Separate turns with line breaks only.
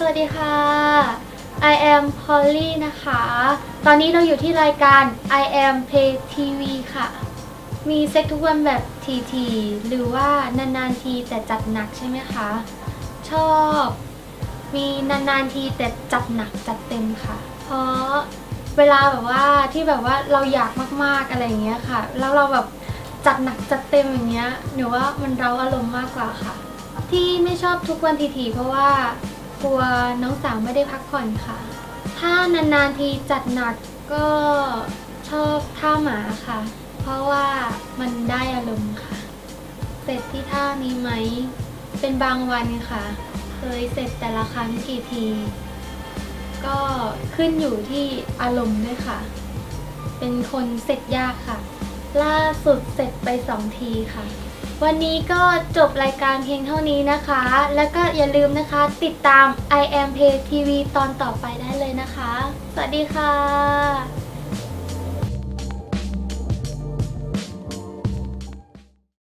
สวัสดีค่ะ I am Polly นะคะ ตอนนี้เราอยู่ที่รายการ I am Play TV ค่ะ มีเซ็กทุกวันแบบทีๆหรือว่านานๆทีแต่จัดหนักใช่ไหมคะ ชอบ มีนานๆทีแต่จัดหนักจัดเต็มค่ะ เพราะเวลาแบบว่าที่แบบว่าเราอยากมากๆอะไรอย่างเงี้ยค่ะ แล้วเราแบบจัดหนักจัดเต็มอย่างเงี้ยหนูว่ามันเราอารมณ์มากกว่าค่ะ ที่ไม่ชอบทุกวันทีๆเพราะว่า กลัวน้องสาวไม่ได้พักผ่อนค่ะ ถ้านานๆทีจัดหนักก็ชอบท่าหมาค่ะ เพราะว่ามันได้อารมณ์ค่ะ เสร็จที่ท่านี้ไหม เป็นบางวันค่ะ เคยเสร็จแต่ละครั้งกี่ที ก็ขึ้นอยู่ที่อารมณ์ด้วยค่ะ เป็นคนเสร็จยากค่ะ ล่าสุดเสร็จไปสองทีค่ะ วันนี้ก็จบรายการเพียงเท่านี้นะคะ แล้วก็อย่าลืมนะคะ ติดตาม I am Pay TV ตอนต่อไปได้เลยนะคะ สวัสดีค่ะ